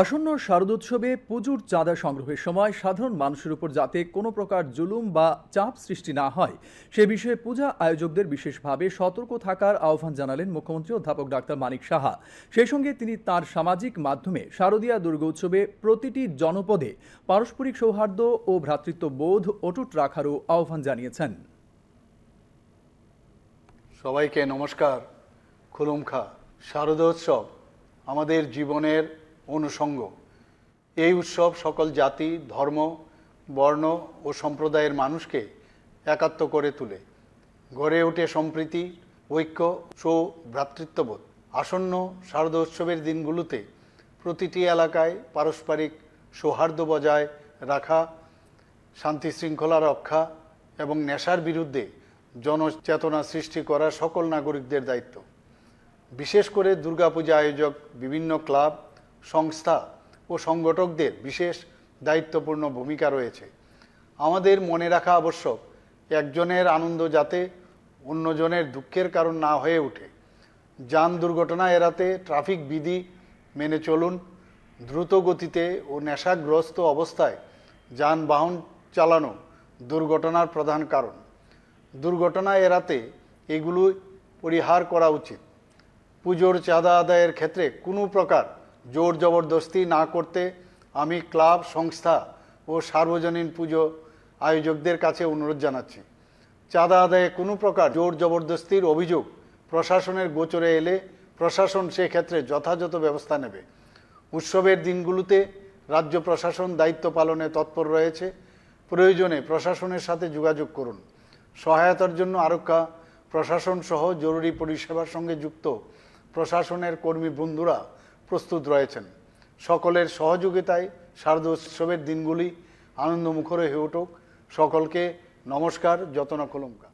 আসন্ন শারদোৎসবে পুজোর চাঁদা সংগ্রহের সময় সাধারণ মানুষের উপর যাতে কোনো প্রকার জুলুম বা চাপ সৃষ্টি না হয়, সে বিষয়ে পূজা আয়োজকদের বিশেষভাবে সতর্ক থাকার আহ্বান জানালেন মুখ্যমন্ত্রী অধ্যাপক ডাক্তার মানিক সাহা। সেই সঙ্গে তিনি তার সামাজিক মাধ্যমে শারদীয়া দুর্গোৎসবে প্রতিটি জনপদে পারস্পরিক সৌহার্দ্য ও ভ্রাতৃত্ববোধ অটুট রাখারও আহ্বান জানিয়েছেন। সবাইকে নমস্কার। খুলুমখা, শারদোৎসব আমাদের জীবনের অনুষঙ্গ। এই উৎসব সকল জাতি, ধর্ম, বর্ণ ও সম্প্রদায়ের মানুষকে একাত্ম করে তোলে। গড়ে ওঠে সম্প্রীতি, ঐক্য, সো ভ্রাতৃত্ববোধ। আসন্ন শারদোৎসবের দিনগুলোতে প্রতিটি এলাকায় পারস্পরিক সৌহার্দ্য বজায় রাখা, শান্তি শৃঙ্খলা রক্ষা এবং নেশার বিরুদ্ধে জনচেতনা সৃষ্টি করা সকল নাগরিকদের দায়িত্ব। বিশেষ করে দুর্গাপূজা আয়োজক বিভিন্ন ক্লাব সংস্থা ও সংগঠকদের বিশেষ দায়িত্বপূর্ণ ভূমিকা রয়েছে। আমাদের মনে রাখা আবশ্যক একজনের আনন্দ যাতে অন্যজনের দুঃখের কারণ না হয়ে ওঠে। যান দুর্ঘটনা এড়াতে ট্রাফিক বিধি মেনে চলুন। দ্রুত গতিতে ও নেশাগ্রস্ত অবস্থায় যানবাহন চালানো দুর্ঘটনার প্রধান কারণ। দুর্ঘটনা এড়াতে এগুলো পরিহার করা উচিত। পুজোর চাঁদা আদায়ের ক্ষেত্রে কোনো প্রকার জোর জবরদস্তি না করতে আমি ক্লাব, সংস্থা ও সার্বজনীন পুজো আয়োজকদের কাছে অনুরোধ জানাচ্ছি। চাঁদা আদায়ে কোনো প্রকার জোর জবরদস্তির অভিযোগ প্রশাসনের গোচরে এলে প্রশাসন সেক্ষেত্রে যথাযথ ব্যবস্থা নেবে। উৎসবের দিনগুলোতে রাজ্য প্রশাসন দায়িত্ব পালনে তৎপর রয়েছে। প্রয়োজনে প্রশাসনের সাথে যোগাযোগ করুন। সহায়তার জন্য আরক্ষা প্রশাসন সহ জরুরি পরিষেবার সঙ্গে যুক্ত প্রশাসনের কর্মী বন্ধুরা প্রস্তুত রয়েছেন। সকলের সহযোগিতায় শারদ উৎসবের দিনগুলি আনন্দমুখর হয়ে উঠুক। সকলকে নমস্কার যতনা কলমকা